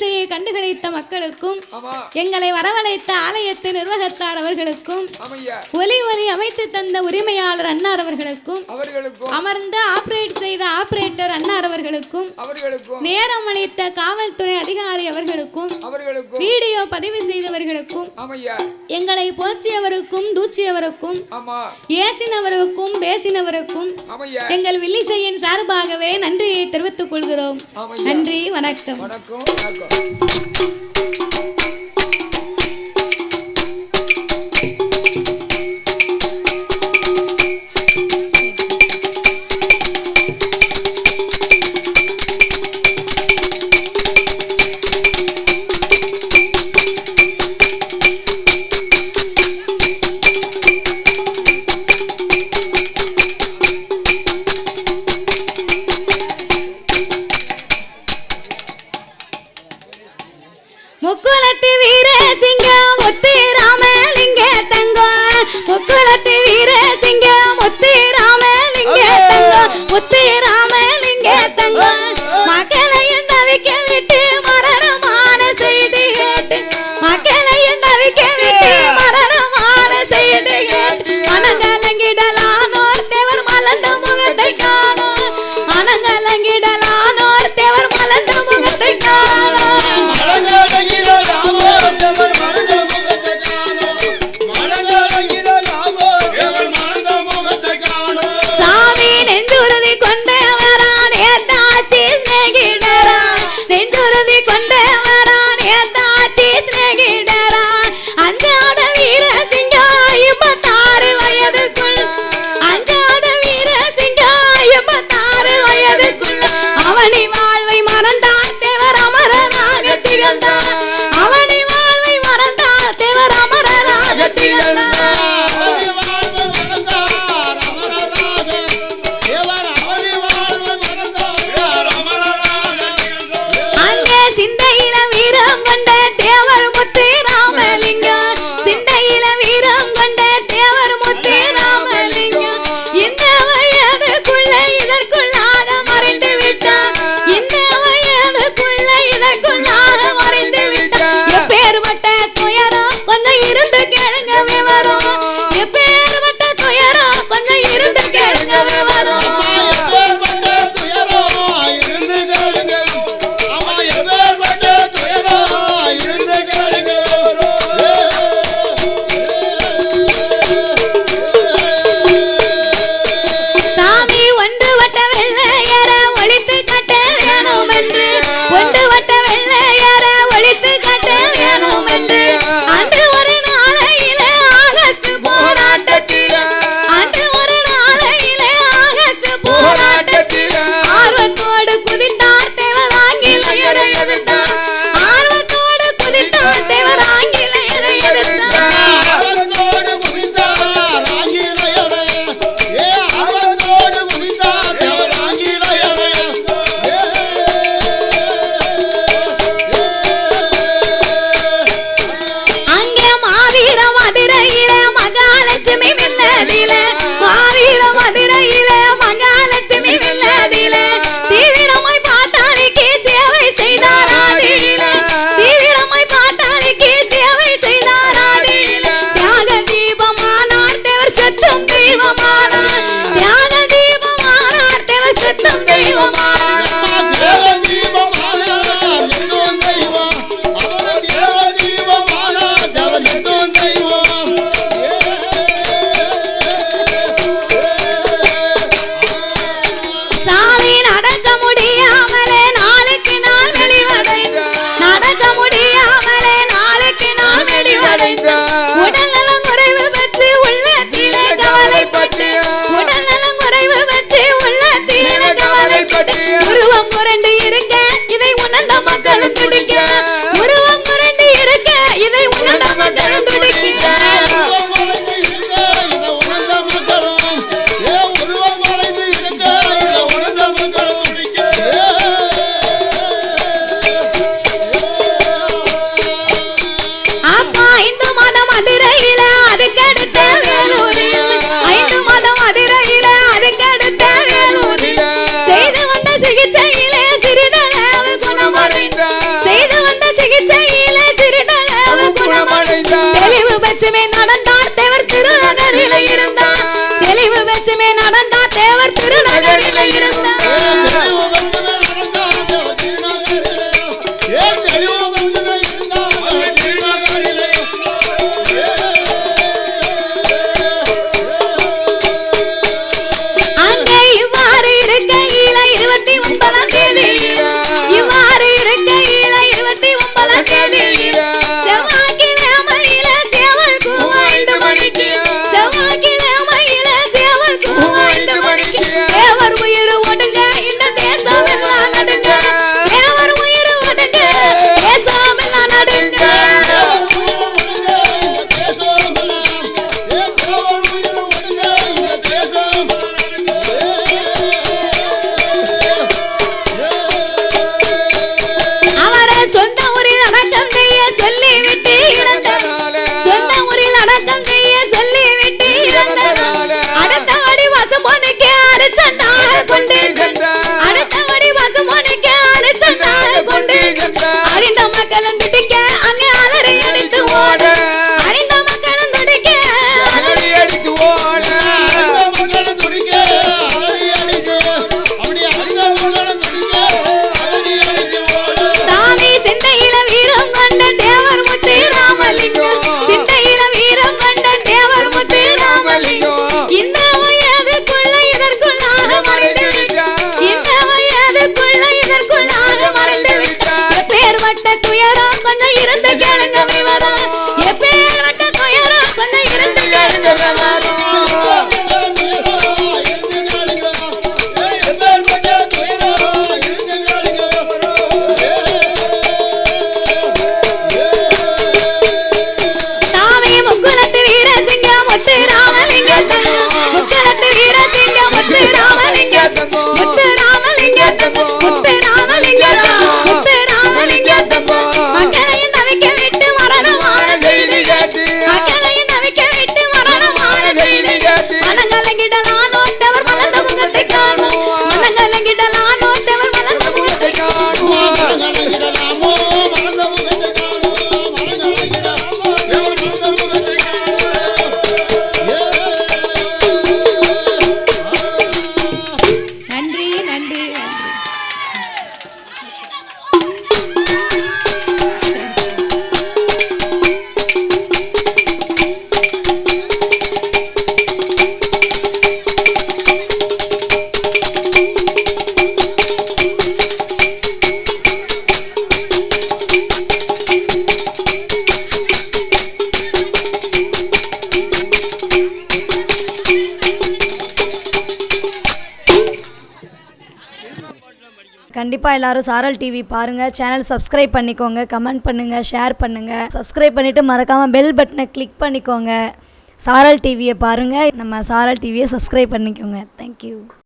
வெள்ளிசையை கண்டுகளித்த மக்களுக்கும் எங்களை வரவழைத்த ஆலயத்து நிர்வாகத்தார் அவர்களுக்கும் ஒலி ஒலி அமைத்து தந்த உரிமையாளர் அன்னார் அவர்களுக்கும் அமர்ந்து ஆபரேட் செய்த ஆபரேட்டர் அன்னார் அவர்களுக்கும் நேரம் அளித்த காவல்துறை அதிகாரி அவர்களுக்கும் வீடியோ பதிவு செய்தவர்களுக்கும் எங்களை போச்சியவருக்கும் தூச்சியவருக்கும் ஏசினவருக்கும் பேசினவருக்கும் எங்கள் வில்லிசையின் சார்பாகவே நன்றியை தெரிவித்துக் கொள்கிறோம். நன்றி வணக்கம் வணக்கம். Thank you. mañana. I don't know. கண்டிப்பாக எல்லாரும் சாரல் டிவி பாருங்கள் சேனல் சப்ஸ்கிரைப் பண்ணிக்கோங்க. கமெண்ட் பண்ணுங்கள் ஷேர் பண்ணுங்கள் சப்ஸ்கிரைப் பண்ணிவிட்டு மறக்காமல் பெல் பட்டனை கிளிக் பண்ணிக்கோங்க. சாரல் டிவியை பாருங்கள் நம்ம சாரல் டிவியை சப்ஸ்கிரைப் பண்ணிக்கோங்க. தேங்க்யூ